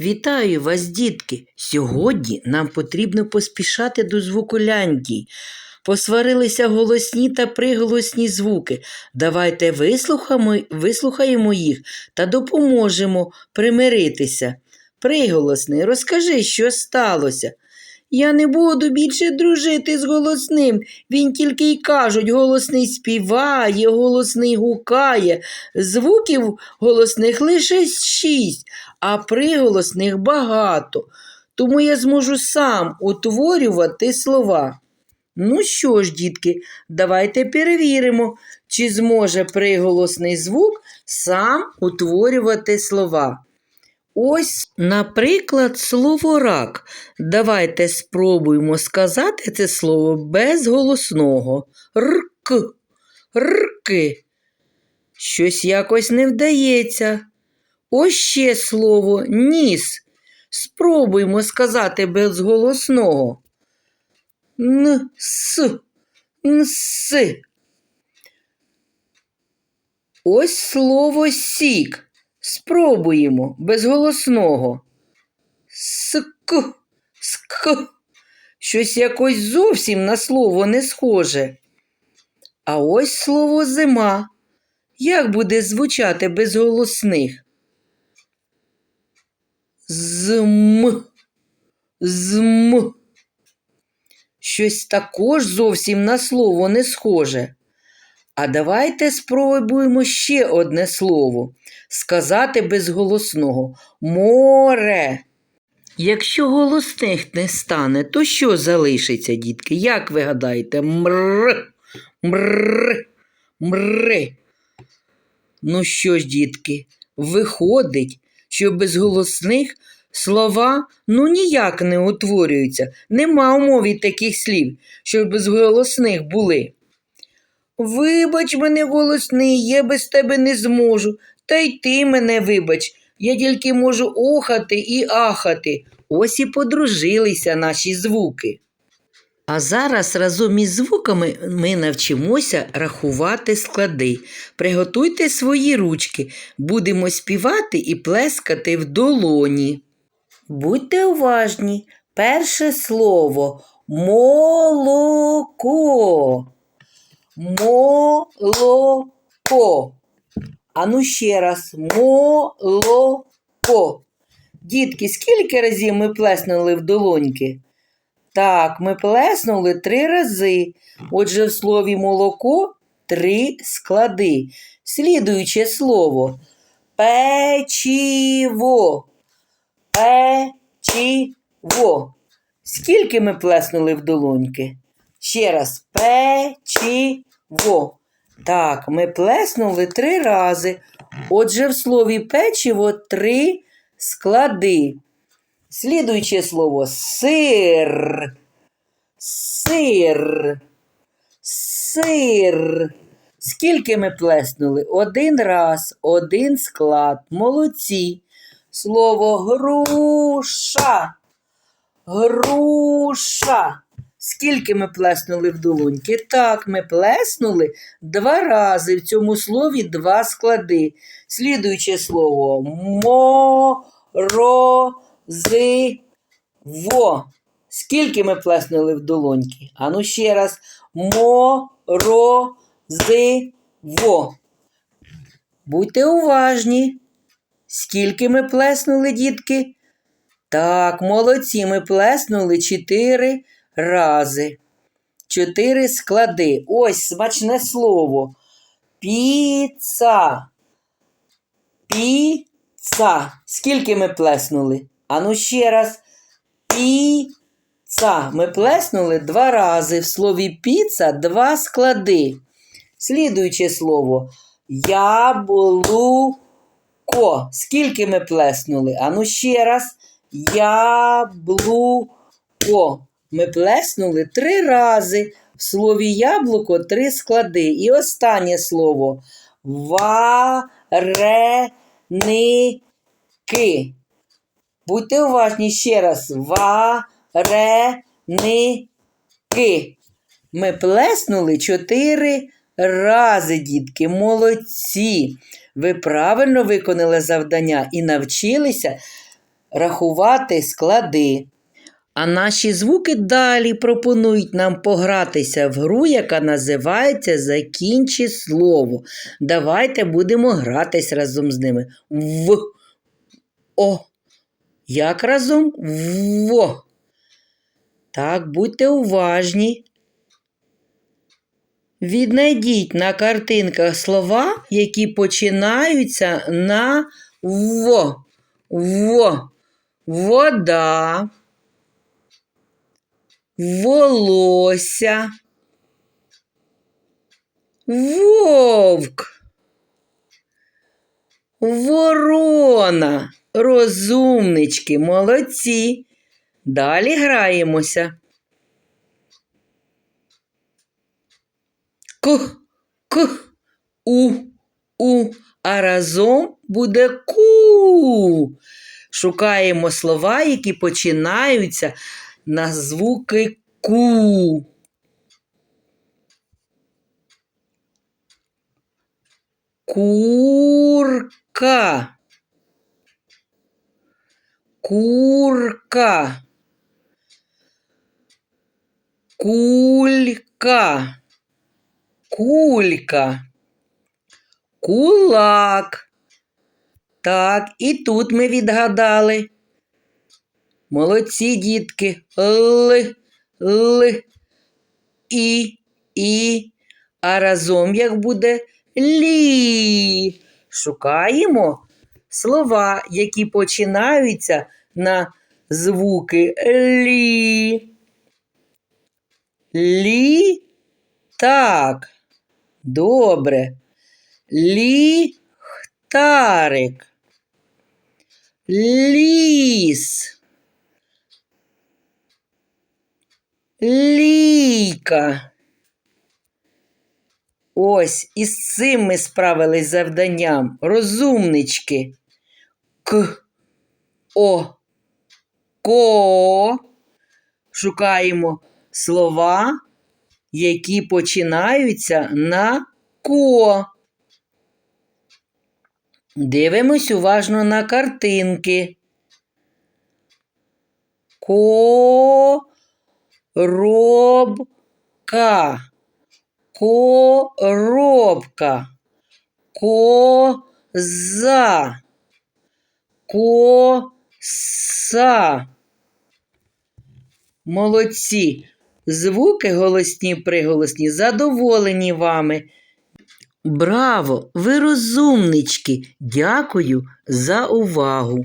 Вітаю вас, дітки! Сьогодні нам потрібно поспішати до звуколяньки. Посварилися голосні та приголосні звуки. Давайте вислухаємо, вислухаємо їх та допоможемо примиритися. Приголосний, розкажи, що сталося. Я не буду більше дружити з голосним. Він тільки й кажуть, голосний співає, голосний гукає. Звуків голосних лише шість, а приголосних багато. Тому я зможу сам утворювати слова. Ну що ж, дітки, давайте перевіримо, чи зможе приголосний звук сам утворювати слова. Ось, наприклад, слово рак. Давайте спробуємо сказати це слово без голосного. Рк, рки. Щось якось не вдається. Ось ще слово ніс. Спробуймо сказати без голосного. Н-с, нс. Ось слово сік. Спробуємо без голосного. Ск, ск. Щось якось зовсім на слово не схоже. А ось слово зима. Як буде звучати без голосних? Зм, зм. Щось також зовсім на слово не схоже. А давайте спробуємо ще одне слово сказати без голосного море. Якщо голосних не стане, то що залишиться, дітки? Як ви гадаєте? Мр, мр, мри. Ну що ж, дітки, виходить, що без голосних слова ну ніяк не утворюються. Нема у мові таких слів, що без голосних були. Вибач мене, голосний, я без тебе не зможу. Та й ти мене вибач, я тільки можу охати і ахати. Ось і подружилися наші звуки. А зараз разом із звуками ми навчимося рахувати склади. Приготуйте свої ручки, будемо співати і плескати в долоні. Будьте уважні. Перше слово молоко. Молоко. Ану ще раз. Молоко. Дітки, скільки разів ми плеснули в долоньки? Так, ми плеснули три рази. Отже, в слові молоко три склади. Слідуюче слово печиво. Печиво. Скільки ми плеснули в долоньки? Ще раз печиво. Так, ми плеснули три рази. Отже, в слові печиво три склади. Слідуюче слово сир. Сир. Сир. Скільки ми плеснули? Один раз, один склад. Молодці. Слово груша. Груша. Скільки ми плеснули в долоньки? Так, ми плеснули два рази. В цьому слові два склади. Слідуюче слово морозиво. Скільки ми плеснули в долоньки? Ану ще раз. Морозиво. Будьте уважні. Скільки ми плеснули, дітки? Так, молодці, ми плеснули чотири рази. Чотири склади. Ось смачне слово. Піца. Піца. Скільки ми плеснули? Ану ще раз. Піца. Ми плеснули два рази. В слові піца два склади. Слідуюче слово. Яблуко. Скільки ми плеснули? Ану ще раз. Яблуко. Ми плеснули три рази. В слові яблуко три склади. І останнє слово вареники. Будьте уважні ще раз. Вареники. Ми плеснули чотири рази, дітки. Молодці. Ви правильно виконали завдання і навчилися рахувати склади. А наші звуки далі пропонують нам погратися в гру, яка називається Закінчи слово. Давайте будемо гратись разом з ними. В. О. Як разом? Во. Так, будьте уважні. Віднайдіть на картинках слова, які починаються на во. Во. Вода. Волосся. Вовк. Ворона. Розумнички, молодці. Далі граємося. К, к, у, у, а разом буде ку. Шукаємо слова, які починаються на звуки ку. Курка. Курка. Кулька. Кулька. Кулак. Так, і тут ми відгадали. Молодці, дітки. Л, л, і, і. А разом як буде лі. Шукаємо слова, які починаються на звуки лі. Лі. Так. Добре. Ліхтарик. Ліс. Лійка. Ось із цим ми справились завданням. Розумнички. К. О. Ко. Шукаємо слова, які починаються на ко. Дивимось уважно на картинки. Коробка. Коробка. Коза. Коса. Молодці. Звуки голосні приголосні задоволені вами. Браво! Ви розумнички! Дякую за увагу!